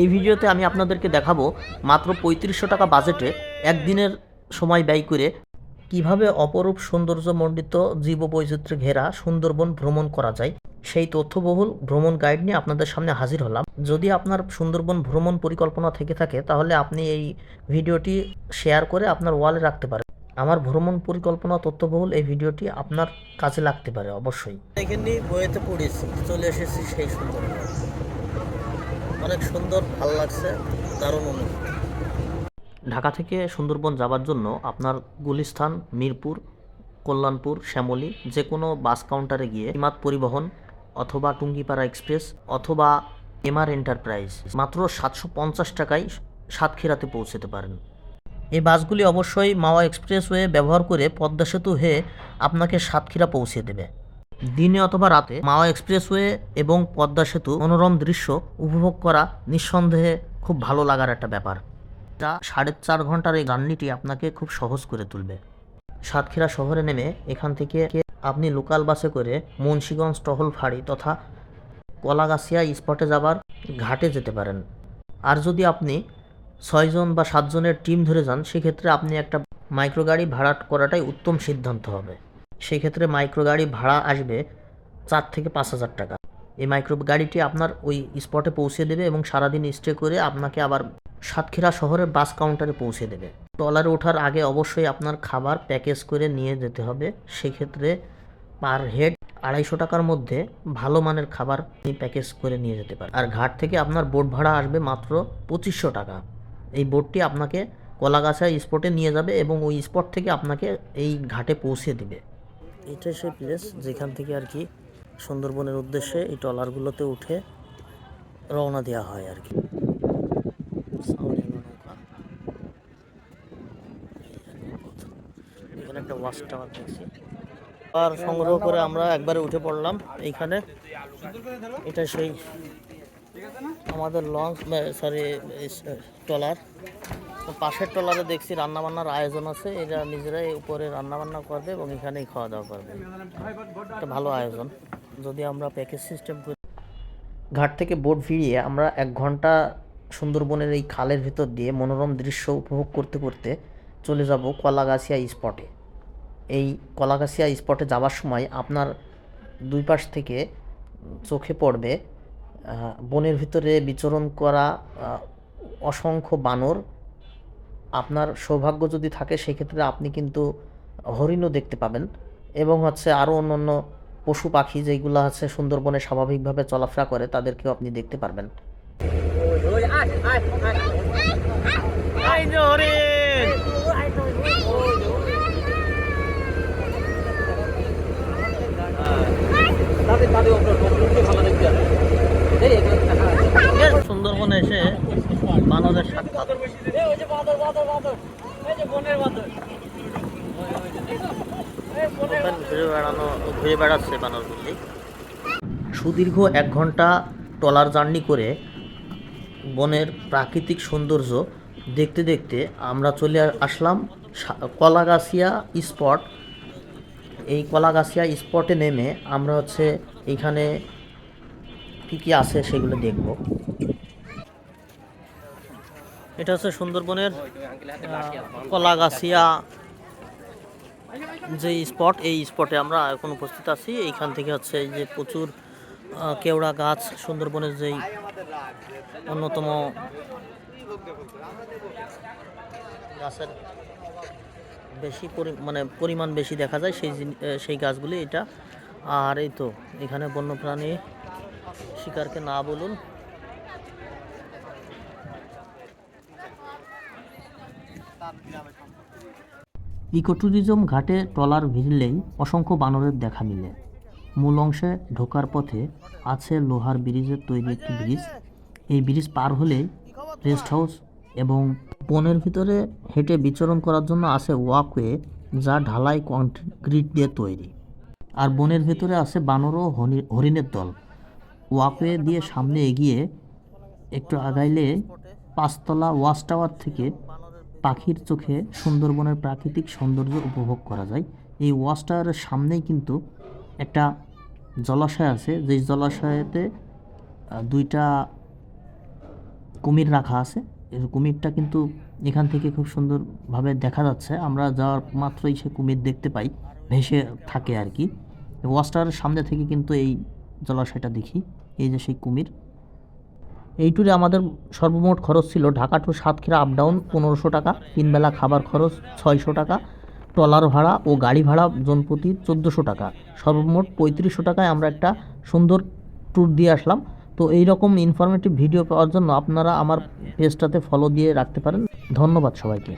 এই ভিডিওতে আমি আপনাদেরকে দেখাবো মাত্র পঁয়ত্রিশশো টাকা বাজেটে একদিনের সময় ব্যয় করে কীভাবে অপরূপ সৌন্দর্যমণ্ডিত জীববৈচিত্র্যে ঘেরা সুন্দরবন ভ্রমণ করা যায়। সেই তথ্যবহুল ভ্রমণ গাইড নিয়ে আপনাদের সামনে হাজির হলাম। যদি আপনার সুন্দরবন ভ্রমণ পরিকল্পনা থেকে থাকে, তাহলে আপনি এই ভিডিওটি শেয়ার করে আপনার ওয়ালে রাখতে পারেন। আমার ভ্রমণ পরিকল্পনা তথ্যবহুল এই ভিডিওটি আপনার কাজে লাগতে পারে, অবশ্যই। এখানে বইয়েতে পড়েছি চলে এসেছি সেই সুন্দর অনেক সুন্দর, ভালো লাগছে, দারুণ ঢাকা থেকে সুন্দরবন যাবার জন্য আপনার গুলিস্থান, মিরপুর, কল্যাণপুর, শ্যামলী যে কোনো বাস কাউন্টারে গিয়ে ইমাত পরিবহন অথবা টুঙ্গিপাড়া এক্সপ্রেস অথবা এমআর এন্টারপ্রাইজ মাত্র সাতশো পঞ্চাশ টাকায় সাতক্ষীরাতে পৌঁছতে পারেন। এই বাসগুলি অবশ্যই মাওয়া এক্সপ্রেসওয়ে ব্যবহার করে পদ্মা সেতু হয়ে আপনাকে সাতক্ষীরা পৌঁছে দেবে। দিনে অথবা রাতে মাওয়া এক্সপ্রেসওয়ে এবং পদ্মা সেতু মনোরম দৃশ্য উপভোগ করা নিঃসন্দেহে খুব ভালো লাগার একটা ব্যাপার। যা সাড়ে চার ঘণ্টার এই জার্নিটি আপনাকে খুব সহজ করে তুলবে। সাতক্ষীরা শহরে নেমে এখান থেকে আপনি লোকাল বাসে করে মুন্সীগঞ্জ টহল ফাঁড়ি তথা কলাগাছিয়া স্পটে যাবার ঘাটে যেতে পারেন। আর যদি আপনি ছয়জন বা সাতজনের টিম ধরে যান, সেক্ষেত্রে আপনি একটা মাইক্রো গাড়ি ভাড়া করাটাই উত্তম সিদ্ধান্ত হবে। সেক্ষেত্রে মাইক্রো গাড়ি ভাড়া আসবে চার থেকে পাঁচ হাজার টাকা। এই মাইক্রো গাড়িটি আপনার ওই স্পটে পৌঁছে দেবে এবং সারাদিন স্টে করে আপনাকে আবার সাতক্ষীরা শহরের বাস কাউন্টারে পৌঁছে দেবে। ট্রলারে ওঠার আগে অবশ্যই আপনার খাবার প্যাকেজ করে নিয়ে যেতে হবে। সেক্ষেত্রে পার হেড আড়াইশো টাকার মধ্যে ভালো মানের খাবার প্যাকেজ করে নিয়ে যেতে পারেন। আর ঘাট থেকে আপনার বোট ভাড়া আসবে মাত্র পঁচিশশো টাকা। এই বোটটি আপনাকে কলাগাছা স্পটে নিয়ে যাবে এবং ওই স্পট থেকে আপনাকে এই ঘাটে পৌঁছে দিবে। এটা সেই প্লেস যেখান থেকে আর কি সুন্দরবনের উদ্দেশ্যে এই ট্রলারগুলোতে উঠে রওনা দেওয়া হয় আর কি। এখানে একটা ওয়াচ টাওয়ার দেখছি। আর সংগ্রহ করে আমরা একবারে উঠে পড়লাম এইখানে। এটা সেই আমাদের লঞ্চ সরি ট্রলার। পাশের ট্রলারে দেখছি রান্না বান্নার আয়োজন আছে। এরা নিজেরাই উপরে রান্না বান্না করবে এবং এখানেই খাওয়া দাওয়া করবে। একটা ভালো আয়োজন। যদি আমরা প্যাকেজ সিস্টেম করি। ঘাট থেকে বোট ফিরিয়ে আমরা এক ঘণ্টা সুন্দরবনের এই খালের ভিতর দিয়ে মনোরম দৃশ্য উপভোগ করতে করতে চলে যাব কলাগাছিয়া স্পটে এই কলাগাছিয়া স্পটে যাওয়ার সময় আপনার দুই পাশ থেকে চোখে পড়বে বনের ভিতরে বিচরণ করা অসংখ্য বানর আপনার সৌভাগ্য যদি থাকে, সেক্ষেত্রে আপনি কিন্তু হরিণও দেখতে পাবেন। এবং হচ্ছে আরও অন্য অন্য পশু পাখি যেগুলো আছে সুন্দরবনে স্বাভাবিকভাবে চলাফেরা করে, তাদেরকেও আপনি দেখতে পারবেন। ঘুরে বেড়ানো ঘুরে বেড়াচ্ছে বানরগুলি সুদীর্ঘ এক ঘণ্টা ট্রলার জার্নি করে বনের প্রাকৃতিক সৌন্দর্য দেখতে দেখতে আমরা চলে আসলাম সা- কলাগাছিয়া স্পট। এই কলাগাছিয়া স্পটে নেমে আমরা হচ্ছে এইখানে কী কী আছে সেগুলো দেখব। এটা হচ্ছে সুন্দরবনের কলাগাছিয়া যে স্পট, এই স্পটে আমরা এখন উপস্থিত আছি। এইখান থেকে হচ্ছে এই যে প্রচুর কেওড়া গাছ, সুন্দরবনের যেই অন্যতম গাছের বেশি মানে পরিমাণ বেশি দেখা যায় সেই সেই গাছগুলি এটা। আর এই তো, এখানে বন্যপ্রাণী শিকারকে না বলুন ইকোট্যুরিজম ঘাটে ট্রলার ভিড়লেই অসংখ্য বানরের দেখা মিলে। মূল অংশে ঢোকার পথে আছে লোহার ব্রিজের তৈরি একটি ব্রিজ। এই ব্রিজ পার হলেই রেস্ট হাউস এবং বনের ভিতরে হেঁটে বিচরণ করার জন্য আছে ওয়াকওয়ে যা ঢালাই কংক্রিট দিয়ে তৈরি। আর বনের ভেতরে আছে বানর ও হরিণের দল। ওয়াকওয়ে দিয়ে সামনে এগিয়ে একটু আগাইলে পাঁচতলা ওয়াচ টাওয়ার থেকে পাখির চোখে সুন্দরবনের প্রাকৃতিক সৌন্দর্য উপভোগ করা যায়। এই ওয়াচ টাওয়ারের সামনেই কিন্তু একটা জলাশয় আছে। যেই জলাশয়েতে দুইটা কুমির রাখা আছে। কুমিরটা কিন্তু এখান থেকে খুব সুন্দরভাবে দেখা যাচ্ছে। আমরা যাওয়ার মাত্রই সে কুমির দেখতে পাই, ভেসে থাকে আর কি। ওয়াস্টারের সামনে থেকে কিন্তু এই জলাশয়টা দেখি। এই যে সেই কুমির। এই ট্যুরে আমাদের সর্বমোট খরচ ছিল Dhaka to Satkhira up down পনেরোশো টাকা, তিনবেলা খাবার খরচ ছয়শো টাকা, ট্রলার ভাড়া ও গাড়ি ভাড়া জনপ্রতি চোদ্দোশো টাকা। সর্বমোট পঁয়ত্রিশশো টাকায় আমরা একটা সুন্দর ট্যুর দিয়ে আসলাম। তো এই রকম ইনফরমেটিভ ভিডিও পাওয়ার জন্য আপনারা আমার পেজটাতে ফলো দিয়ে রাখতে পারেন। ধন্যবাদ সবাইকে।